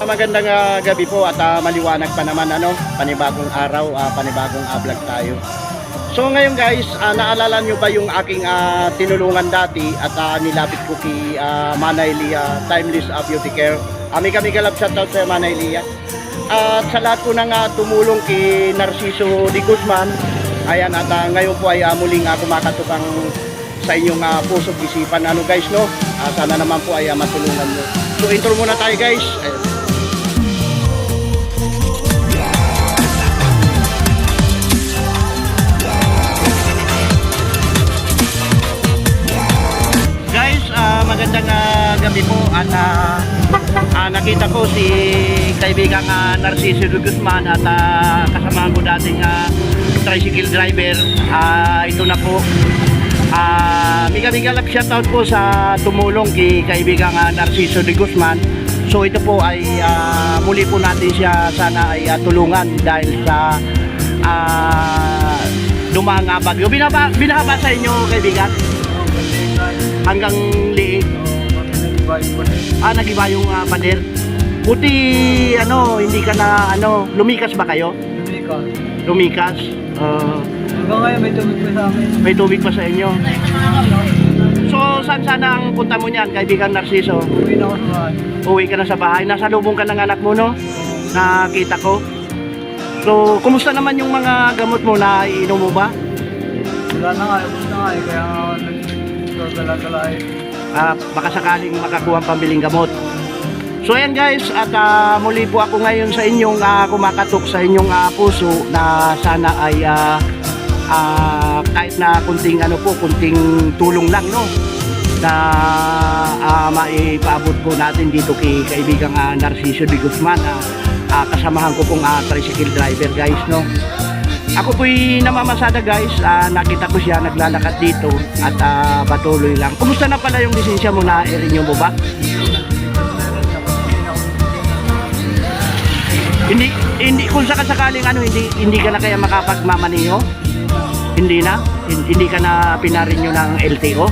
Magandang ah, gabi po at ah, maliwanag pa naman ano, panibagong araw, ah, panibagong ah, vlog tayo. So ngayon guys, ah, naalala nyo ba yung aking ah, tinulungan dati at ah, nilapit ko kay ah, Manay Lia, Timeless ah, Beauty Care. Ami kami galap shoutout sa Manay Lia. At sa lahat po nang ah, tumulong kay Narciso Di Guzman, ayan at ah, ngayon po ay ah, muling uh, kumakatukang sa inyong ah, puso't isipan. Ano guys no? Ah, sana naman po ay ah, matulungan nyo. So intro muna tayo guys. Ayun. Guys, ah, magandang ah, gabi po at ah, ah, nakita ko si kaibigang uh, Narciso Guzman at ah, kasamahan ko dating ah, tricycle driver. Ah, ito na po. Ah, mega mega love shoutout po sa tumulong kay kaibigang ah, Narciso de Guzman. So ito po ay ah, muli po natin siya sana ay ah, tulungan dahil sa ah, dumang bagyo. Binaba, binaba sa inyo kaibigan hanggang liig. Ah, nagiba yung uh, pader. Buti ano, hindi ka na ano, lumikas ba kayo? Lumikas. Ah, Hanggang ngayon may tumig pa sa amin. may tubig pa sa inyo. So, saan sana ang punta mo niyan, kaibigan Narciso? Uwi na ako sa bahay. Uwi ka na sa bahay. Nasa lubong ka ng anak mo, no? Nakita ko. So, kumusta naman yung mga gamot mo na iinom mo ba? Wala na nga, ubus na nga eh. Kaya nga ako nagdala-dala eh. Ah, baka sakaling makakuha ang pambiling gamot. So ayan guys, at ah, muli po ako ngayon sa inyong ah, kumakatok sa inyong ah, puso na sana ay ah, ah, kahit na kunting ano po, kunting tulong lang no na ah, maipaabot po natin dito kay kaibigang ah, Narciso de Guzman ah, ah, kasamahan ko pong ah, tricycle driver guys no ako po'y namamasada guys, Ah, nakita ko siya naglalakad dito at ah, patuloy lang. Kumusta na pala yung lisensya mo na i-renew mo ba? Hindi hindi kung sakasakaling ano hindi hindi ka na kaya makapagmamaniho? Hindi na? Hin- Hindi ka na pinarenew ng LTO?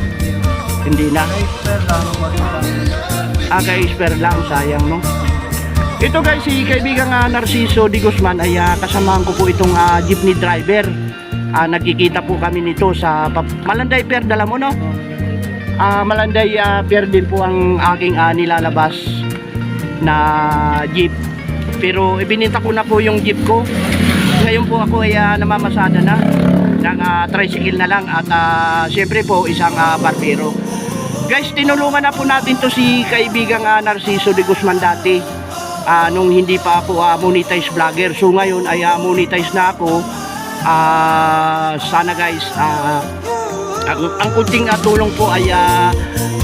Hindi na. Ah, kay spare lang, sayang no. Ito guys, si kaibigang ah, Narciso Di Guzman ay ah, kasamahan ko po itong ah, jeepney driver. Ah, nagkikita po kami nito sa Malanday Pier, dala mo no? Ah, Malanday ah, Pier din po ang aking ah, nilalabas na jeep. Pero ibininta ko na po yung jeep ko. Ngayon po ako ay ah, namamasada na ng ah, tricycle na lang at ah, syempre po isang ah, barbero. Guys, tinulungan na po natin to si kaibigang ah, Narciso de Guzman dati. Ah, nung hindi pa ako ah, monetized vlogger. So ngayon ay ah, monetize na ako. Ah, sana guys, ah, ang, ang kunting ah, tulong po ay ah,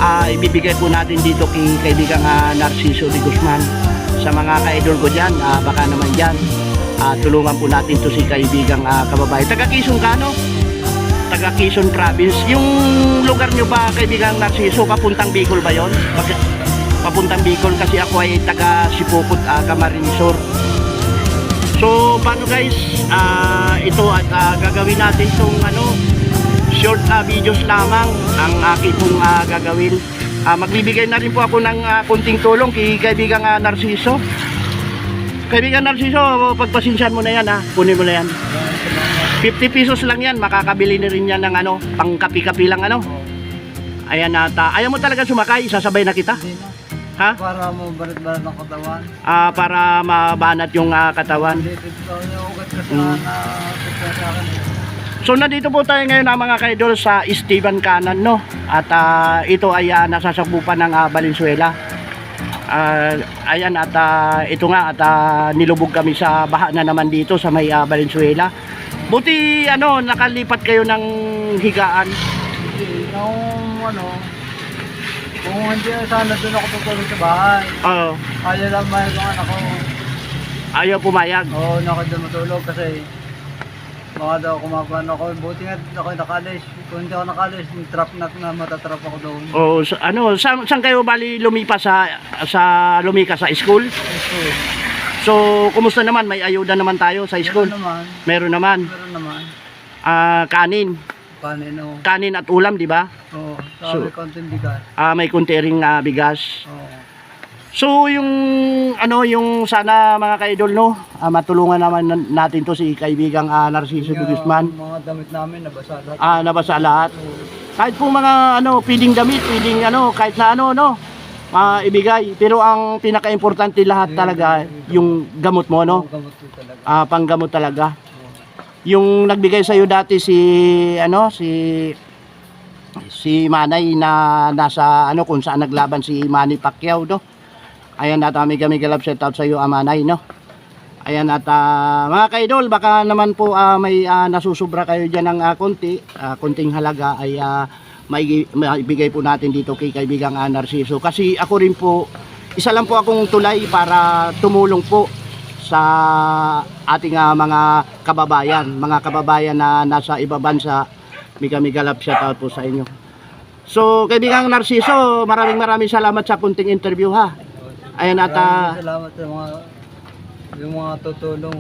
ah, ibibigay po natin dito kay kaibigang ah, Narciso de Guzman. Sa mga ka-idol ko dyan, ah, baka naman dyan, ah, tulungan po natin to si kaibigang ah, kababae. Taga Quezon ka, taga Quezon Province. Yung lugar nyo ba, kaibigan Narciso, papuntang Bicol ba yon? Papuntang Bicol kasi ako ay taga Sipuput, uh, Camarinesor. So, paano guys? Ah, ito at ah, gagawin natin itong ano, short ah, videos lamang ang aking pong ah, gagawin. Ah, magbibigay na rin po ako ng ah, kunting tulong kay kaibigan ah, Narciso. Kaibigan Narciso, pagpasensyahan mo na yan ha. Kunin mo na yan. 50 pesos lang yan, makakabili na rin yan ng ano, pang kapi-kapi lang ano. Ayan ata. Ayaw mo talaga sumakay, sasabay na kita. Ha? Para mo barat-barat ng katawan. Ah, para mabanat yung ah, katawan. Mm. eh. So nandito po tayo ngayon ah, mga kaidol sa Esteban Canan no. At ah, ito ay ah, nasasakupan ng ah, Valenzuela. Ah, ayan at ah, ito nga at ah, nilubog kami sa baha na naman dito sa may ah, Valenzuela. Buti ano nakalipat kayo ng higaan. Hindi, yung ano, kung hindi sana doon ako tutulog sa bahay. Oo. Kaya lang may mga anak ko. ayaw pumayag. Oo, oh, matulog kasi baka daw kumakuan ako. Buti nga ako nakalis. Kung hindi ako nakalis, yung trap na na matatrap ako doon. O sa- ano, saan, saan kayo bali lumipas sa sa lumikas sa school? So, kumusta naman? May ayuda naman tayo sa school? Meron naman. Meron naman. Meron naman. Ah, kanin. Kanin o. Kanin at ulam, di ba? Oo. So- Sabi konting bigas. Ah, may kunti ring ah, bigas. Oo. So yung ano yung sana mga kaidol no, ah, matulungan naman natin to si kaibigang ah, Narciso Yung Guzman. mga damit namin, nabasa lahat. Ah, nabasa lahat. Kahit po mga ano, pwedeng damit, pwedeng ano, kahit na ano no, maibigay. Pero ang pinaka-importante lahat talaga yung gamot mo no. Gamot talaga. Ah, panggamot talaga. Yung nagbigay sa iyo dati si ano, si si Manay na nasa ano kung saan naglaban si Manny Pacquiao no. Ayan at kami kami galap shout out sa iyo Amanay no. Ayan at ah, mga kaidol baka naman po ah, may ah, nasusubra kayo diyan ng ah, konti, ah, konting halaga ay ah, maigi- maibigay po natin dito kay kaibigang ah, Narciso kasi ako rin po isa lang po akong tulay para tumulong po sa ating ah, mga kababayan, mga kababayan na nasa iba bansa. Miga miga love shout out po sa inyo. So, kaibigang Narciso, maraming maraming salamat sa kunting interview ha. Ayan at ah, Maraming salamat sa mga yung mga tutulong.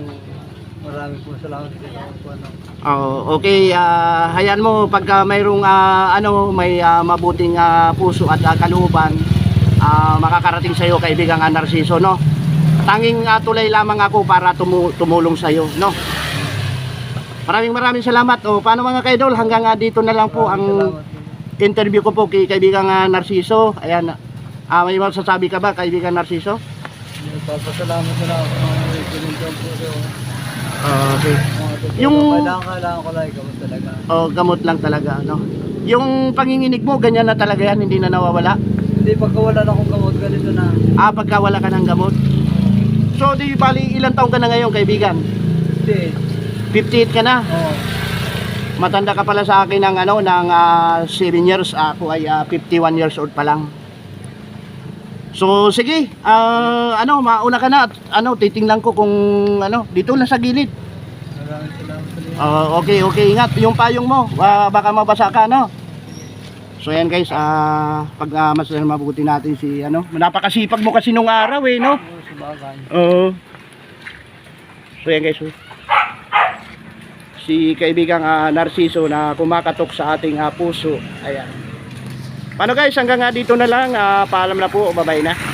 Maraming po salamat sa mga po, ano. oh, okay, ah, hayaan mo pagka mayroong ah, ano, may ah, mabuting ah, puso at ah, kalooban, ah, makakarating sa iyo kaibigang ah, Narciso, no? Tanging ah, tulay lamang ako para tumu- tumulong sa iyo, no? Maraming maraming salamat. O, paano mga kaidol, hanggang ah, dito na lang po Maraming ang salamat. interview ko po kay kaibigang ah, Narciso. Ayan, ah, may masasabi ka ba kaibigang Narciso? Nagpapasalamat na lang ako sa mga pinuntan po sa okay. mga tutulong. Yung- Kailangan, kailangan ko lang gamot talaga. O, gamot lang talaga, no? Yung panginginig mo, ganyan na talaga yan, hindi na nawawala. Hindi, pagka wala na akong gamot, ganito na. Ah, pagka wala ka ng gamot. So, di bali, ilang taong ka na ngayon, kaibigan? Hindi. 58 ka na. Oo. Matanda ka pala sa akin ng, ano, ng 7 years. Ako ay ah, 51 years old pa lang. So, sige. ah, ano, mauna ka na. At, ano, titingnan ko kung, ano, dito lang sa gilid. Ah, okay, okay. Ingat. Yung payong mo, ah, baka mabasa ka, no? So, yan guys. ah pag uh, mas mabuti natin si, ano, napakasipag mo kasi nung araw, eh, no? Oo. Oo. So yan guys. oh. Si kaibigang ah, Narciso na kumakatok sa ating ah, puso. Ayan. Paano guys, hanggang nga dito na lang. Ah, paalam na po. Bye-bye na.